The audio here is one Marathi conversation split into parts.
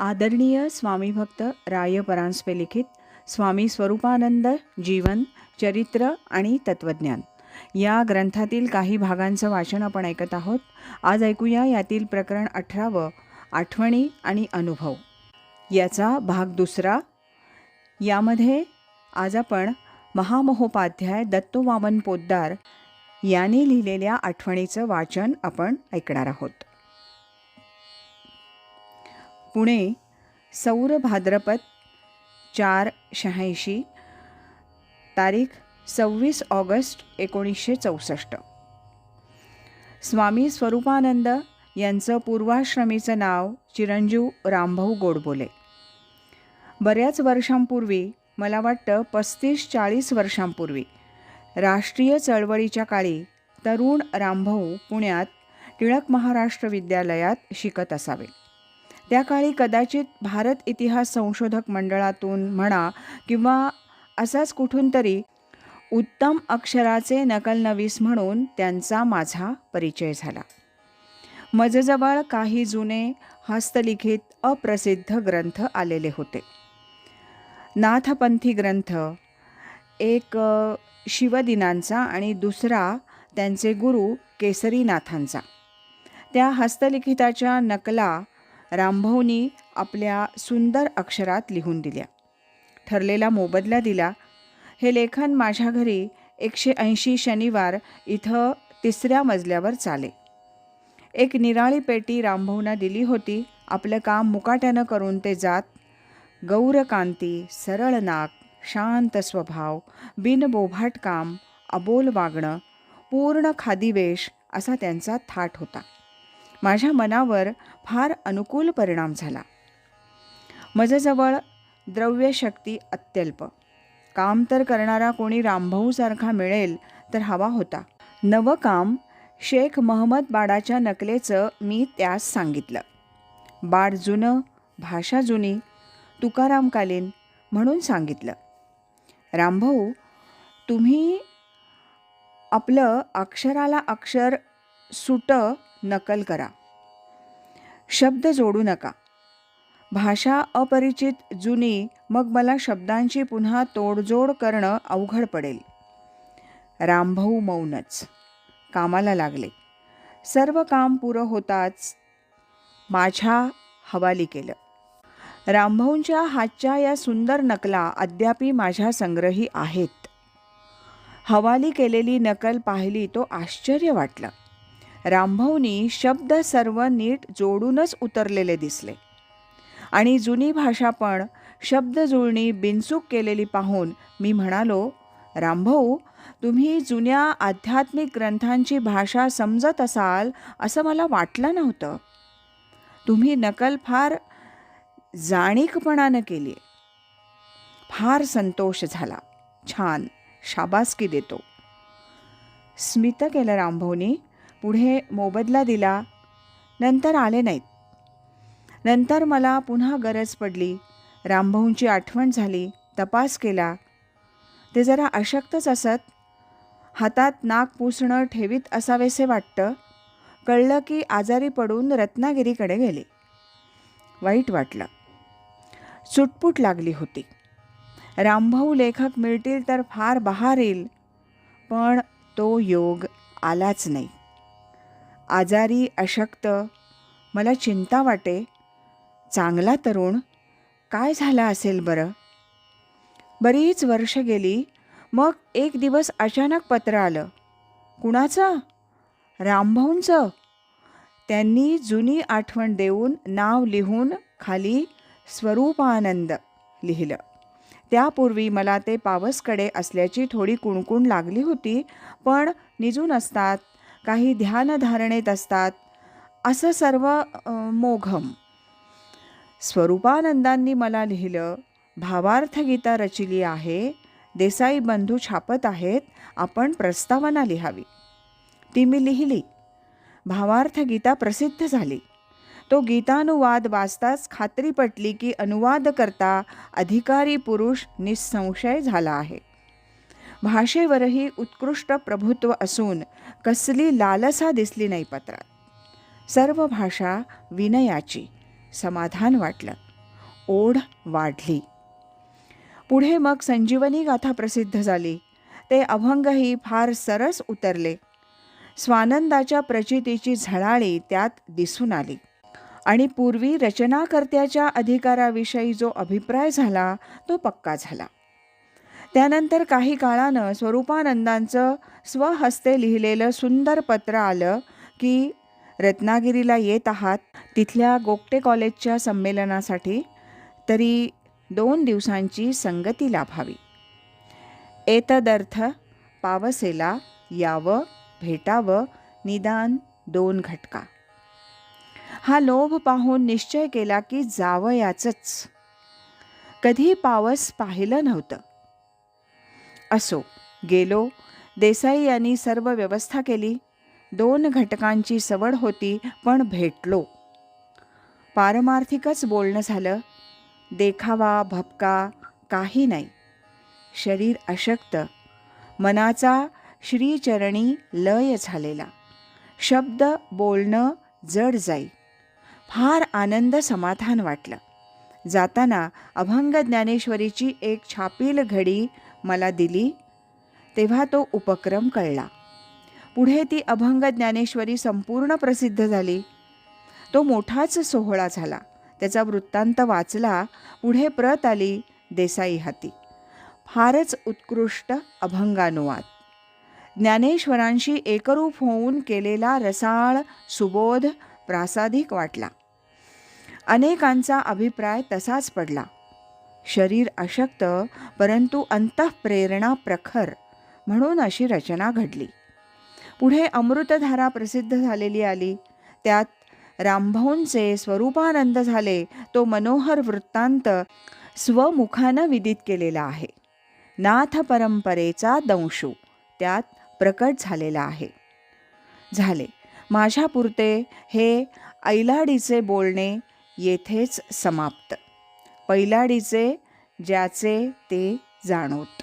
आदरणीय स्वामी भक्त राय परांजपे लिखित स्वामी स्वरूपानंद जीवन चरित्र आणि तत्वज्ञान. या ग्रंथातील काही भागांचं वाचन आपण ऐकत आहोत. आज ऐकूया यातील प्रकरण अठरावं आठवणी आणि अनुभव. याचा भाग दुसरा. यामध्ये आज आपण महामहोपाध्याय दत्तोवामन पोद्दार यांनी लिहिलेल्या आठवणीचं वाचन आपण ऐकणार आहोत. पुणे सौर भाद्रपद चार शहाऐंशी तारीख सव्वीस ऑगस्ट एकोणीसशे चौसष्ट. स्वामी स्वरूपानंद यांचं पूर्वाश्रमीचं नाव चिरंजीव रामभाऊ गोडबोले. बऱ्याच वर्षांपूर्वी मला वाटतं पस्तीस चाळीस वर्षांपूर्वी राष्ट्रीय चळवळीच्या काळी तरुण रामभाऊ पुण्यात टिळक महाराष्ट्र विद्यालयात शिकत असावे. त्या काळी कदाचित भारत इतिहास संशोधक मंडळातून म्हणा किंवा असाच कुठून तरी उत्तम अक्षराचे नकलनवीस म्हणून त्यांचा माझा परिचय झाला. मजजवळ काही जुने हस्तलिखित अप्रसिद्ध ग्रंथ आलेले होते. नाथपंथी ग्रंथ एक शिवदिनांचा आणि दुसरा त्यांचे गुरु केसरीनाथांचा. त्या हस्तलिखिताच्या नकला रामभाऊनी आपल्या सुंदर अक्षरात लिहून दिल्या. ठरलेला मोबदला दिला. हे लेखन माझ्या घरी एकशे ऐंशी शनिवार इथं तिसऱ्या मजल्यावर चाले. एक निराळी पेटी रामभाऊना दिली होती. आपलं काम मुकाट्यानं करून ते जात. गौरकांती सरळ नाक शांत स्वभाव बिनबोभाट काम अबोल वागणं पूर्ण खादीवेश असा त्यांचा थाट होता. माझ्या मनावर फार अनुकूल परिणाम झाला. मजजवळ द्रव्यशक्ती अत्यल्प. काम तर करणारा कोणी रामभाऊसारखा मिळेल तर हवा होता. नवं काम शेख महमद बाडाच्या नकलेचं मी त्यास सांगितलं. बाड जुनं भाषा जुनी तुकारामकालीन म्हणून सांगितलं. रामभाऊ तुम्ही आपलं अक्षराला अक्षर सुटं नकल करा. शब्द जोडू नका. भाषा अपरिचित जुनी मग मला शब्दांची पुन्हा तोडजोड करणं अवघड पडेल. रामभाऊ मौनच. कामाला लागले. सर्व काम पुरं होताच माझ्या हवाली केलं. रामभाऊंच्या हातच्या या सुंदर नकला अद्यापी माझ्या संग्रही आहेत. हवाली केलेली नकल पाहिली तो आश्चर्य वाटलं. रामभाऊनी शब्द सर्व नीट जोडूनच उतरलेले दिसले. आणि जुनी भाषा पण शब्द जुळणी बिनचूक केलेली पाहून मी म्हणालो रामभाऊ तुम्ही जुन्या आध्यात्मिक ग्रंथांची भाषा समजत असाल असं मला वाटलं नव्हतं. तुम्ही नकल फार जाणीकपणानं केली. फार संतोष झाला. छान. शाबासकी देतो. स्मित केलं रामभाऊनी. पुढे मोबदला दिला. नंतर आले नाहीत. नंतर मला पुन्हा गरज पडली. रामभाऊंची आठवण झाली. तपास केला. ते जरा अशक्तच असत. हातात नाक पुसणं ठेवीत असावेसे वाटतं. कळलं की आजारी पडून रत्नागिरीकडे गेले. वाईट वाटलं. सुटपूट लागली होती. रामभाऊ लेखक मिळतील तर फार बहार येईल. पण तो योग आलाच नाही. आजारी अशक्त. मला चिंता वाटे. चांगला तरुण काय झाला असेल बरं? बरीच वर्ष गेली मग एक दिवस अचानक पत्र आलं. कुणाचं? रामभाऊंचं. त्यांनी जुनी आठवण देऊन नाव लिहून खाली स्वरूपानंद लिहिलं. त्यापूर्वी मला ते पावसकडे असल्याची थोडी कुणकुण लागली होती पण निजून असतात. काही ध्यानधारणेत असतात. असं सर्व मोघम. स्वरूपानंदांनी मला लिहिलं भावार्थ गीता रचिली आहे देसाई बंधू छापत आहेत आपण प्रस्तावना लिहावी. ती मी लिहिली. भावार्थ गीता प्रसिद्ध झाली. तो गीतानुवाद वाचताच खात्री पटली की अनुवादकर्ता अधिकारी पुरुष निसंशय झाला आहे. भाषेवरही उत्कृष्ट प्रभुत्व असून कसली लालसा दिसली नाही पत्रात. सर्व भाषा विनयाची समाधान वाटलं. ओढ वाढली. पुढे मग संजीवनी गाथा प्रसिद्ध झाली. ते अभंगही फार सरस उतरले. स्वानंदाच्या प्रचितीची झळाळी त्यात दिसून आली. आणि पूर्वी रचनाकर्त्याच्या अधिकाराविषयी जो अभिप्राय झाला तो पक्का झाला. त्यानंतर काही काळानं स्वरूपानंदांचं स्वहस्ते लिहिलेलं सुंदर पत्र आलं की रत्नागिरीला येत आहात तिथल्या गोगटे कॉलेजच्या संमेलनासाठी तरी दोन दिवसांची संगती लाभावी. एतदर्थ पावसेला यावं भेटावं निदान दोन घटका. हा लोभ पाहून निश्चय केला की जावयाचंच कधी पावस पाहिलं नव्हतं. असो. गेलो. देसाई यांनी सर्व व्यवस्था केली. दोन घटकांची सवड होती पण भेटलो. पारमार्थिकच बोलणं झालं. देखावा भपका काही नाही. शरीर अशक्त. मनाचा श्रीचरणी लय झालेला. शब्द बोलणं जड जाई. फार आनंद समाधान वाटलं. जाताना अभंग ज्ञानेश्वरीची एक छापील घडी मला दिली तेव्हा तो उपक्रम कळला. पुढे ती अभंग ज्ञानेश्वरी संपूर्ण प्रसिद्ध झाली. तो मोठाच सोहळा झाला. त्याचा वृत्तांत वाचला पुढे प्रत आली देसाई हाती. फारच उत्कृष्ट अभंगानुवाद. ज्ञानेश्वरांशी एकरूप होऊन केलेला रसाळ सुबोध प्रासादिक वाटला. अनेकांचा अभिप्राय तसाच पडला. शरीर अशक्त परंतु अंतःप्रेरणा प्रखर म्हणून अशी रचना घडली. पुढे अमृतधारा प्रसिद्ध झालेली आली. त्यात रामभाऊंचे स्वरूपानंद झाले. तो मनोहर वृत्तांत स्वमुखानं विदित केलेला आहे. नाथ परंपरेचा दंशू त्यात प्रकट झालेला आहे. झाले. माझ्यापुरते हे ऐलाडीचे बोलणे येथेच समाप्त. पैलाडीचे ज्याचे ते जाणोत.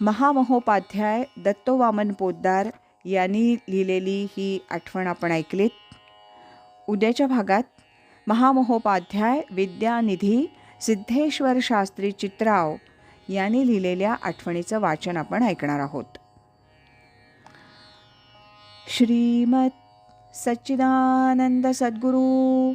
महामहोपाध्याय दत्तोवामन पोद्दार यांनी लिहिलेली ही आठवण आपण ऐकलीत. उद्याच्या भागात महामहोपाध्याय विद्यानिधी सिद्धेश्वर शास्त्री चित्राव यांनी लिहिलेल्या आठवणीचं वाचन आपण ऐकणार आहोत. श्रीमत सच्चिदानंद सद्गुरू